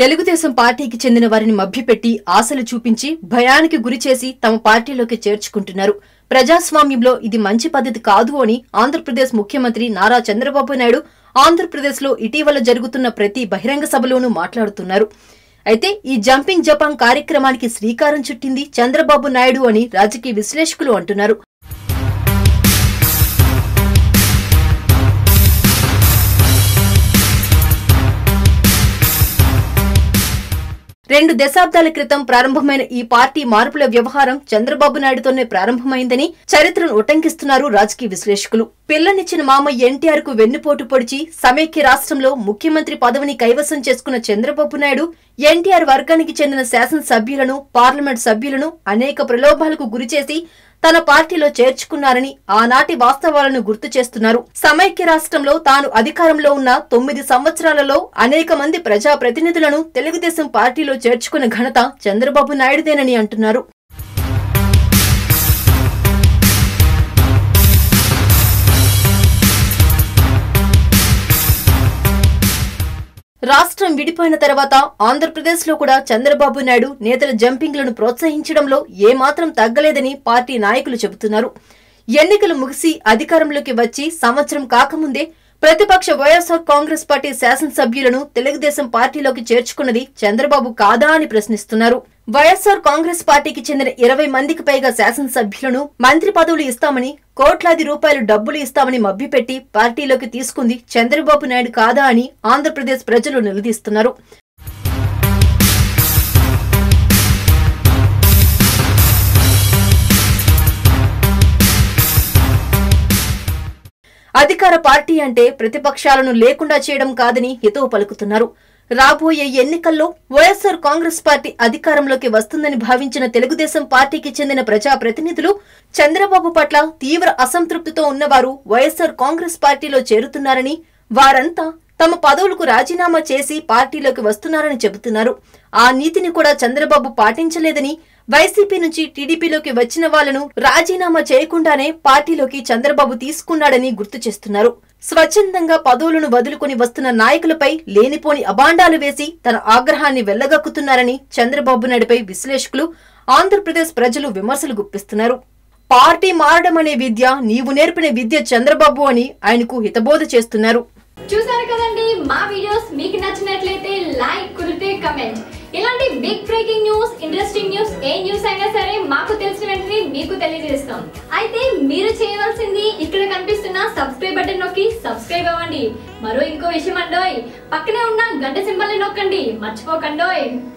తెలుగుదేశం పార్టీకి చెందిన వారిని మభ్యపెట్టి ఆశలు చూపించి భయానికి గురిచేసి తమ పార్టీలోకి చేర్చుకుంటున్నారు. ప్రజాస్వామ్యంలో ఇది మంచి పద్ధతి కాదు అని ఆంధ్రప్రదేశ్ ముఖ్యమంత్రి నారా చంద్రబాబు నాయుడు ఆంధ్రప్రదేశ్లో ఇటీవల జరుగుతున్న ప్రతి బహిరంగ సభలోనూ మాట్లాడుతున్నారు. అయితే ఈ జంపింగ్ జపాంగ్ కార్యక్రమానికి శ్రీకారం చుట్టింది చంద్రబాబు నాయుడు అని రాజకీయ విశ్లేషకులు అంటున్నారు. రెండు దశాబ్దాల క్రితం ప్రారంభమైన ఈ పార్టీ మార్పుల వ్యవహారం చంద్రబాబు నాయుడుతోనే ప్రారంభమైందని చరిత్రను ఉటంకిస్తున్నారు రాజకీయ విశ్లేషకులు. పిల్లనిచ్చిన మామ ఎన్టీఆర్కు వెన్నుపోటు పొడిచి సమైక్య రాష్ట్రంలో ముఖ్యమంత్రి పదవిని కైవసం చేసుకున్న చంద్రబాబు నాయుడు ఎన్టీఆర్ వర్గానికి చెందిన శాసనసభ్యులను పార్లమెంట్ సభ్యులను అనేక ప్రలోభాలకు గురిచేసి తన పార్టీలో చేర్చుకున్నారని ఆనాటి వాస్తవాలను గుర్తు చేస్తున్నారు. సమైక్య రాష్ట్రంలో తాను అధికారంలో ఉన్న తొమ్మిది సంవత్సరాలలో అనేక మంది ప్రజా ప్రతినిధులను తెలుగుదేశం పార్టీలో చేర్చుకున్న ఘనత చంద్రబాబు నాయుడుదేనని అంటున్నారు. రాష్ట్రం విడిపోయిన తర్వాత ఆంధ్రప్రదేశ్లో కూడా చంద్రబాబు నాయుడు నేతల జంపింగ్లను ప్రోత్సహించడంలో ఏమాత్రం తగ్గలేదని పార్టీ నాయకులు చెబుతున్నారు. ఎన్నికలు ముగిసి అధికారంలోకి వచ్చి సంవత్సరం కాకముందే ప్రతిపక్ష వైఎస్ఆర్ కాంగ్రెస్ పార్టీ శాసనసభ్యులను తెలుగుదేశం పార్టీలోకి చేర్చుకున్నది చంద్రబాబు కాదా అని ప్రశ్నిస్తున్నారు. వైఎస్ఆర్ కాంగ్రెస్ పార్టీకి చెందిన ఇరవై మందికి పైగా శాసనసభ్యులను మంత్రి పదవులు ఇస్తామని కోట్లాది రూపాయలు డబ్బులు ఇస్తామని మభ్యపెట్టి పార్టీలోకి తీసుకుంది చంద్రబాబు నాయుడు కాదా అని ఆంధ్రప్రదేశ్ ప్రజలు నిలదీస్తున్నారు. అధికార పార్టీ అంటే ప్రతిపక్షాలను లేకుండా చేయడం కాదని హితవు పలుకుతున్నారు. రాబోయే ఎన్నికల్లో వైఎస్సార్ కాంగ్రెస్ పార్టీ అధికారంలోకి వస్తుందని భావించిన తెలుగుదేశం పార్టీకి చెందిన ప్రజా ప్రతినిధులు చంద్రబాబు పట్ల తీవ్ర అసంతృప్తితో ఉన్నవారు వైఎస్సార్ కాంగ్రెస్ పార్టీలో చేరుతున్నారని వారంతా తమ పదవులకు రాజీనామా చేసి పార్టీలోకి వస్తున్నారని చెబుతున్నారు. ఆ నీతిని కూడా చంద్రబాబు పాటించలేదని వైసీపీ నుంచి టీడీపీలోకి వచ్చిన వాళ్ళను రాజీనామా చేయకుండానే పార్టీలోకి చంద్రబాబు తీసుకున్నాడని గుర్తు చేస్తున్నారు. స్వచ్ఛందంగా పదవులను వదులుకుని వస్తున్న నాయకులపై లేనిపోని అబాండాలు వేసి తన ఆగ్రహాన్ని వెళ్ళగక్కుతున్నారని చంద్రబాబు నాయుడుపై విశ్లేషకులు ఆంధ్రప్రదేశ్ ప్రజలు విమర్శలు గుప్పిస్తున్నారు. పార్టీ మారడం అనే విద్య నీవు నేర్పిన విద్య చంద్రబాబు అని ఆయనకు హితబోధ చేస్తున్నారు. చూసారు కదండి మా వీడియోస్ మీకు నచ్చినట్లయితే లైక్ కుదిరితే కమెంట్. ఇలాంటి big breaking news interesting news ఏ న్యూస్ అయినా సరే మాకు వెంటనే మీకు తెలియజేస్తాం. అయితే మీరు చేయవలసింది ఇక్కడ కనిపిస్తున్న సబ్స్క్రైబ్ బటన్ నొక్కి సబ్స్క్రైబ్ అవ్వండి. మరో ఇంకో విషయం అండోయ్. పక్కనే ఉన్న గంట సింబల్ నొక్కండి. మర్చిపోకండోయ్.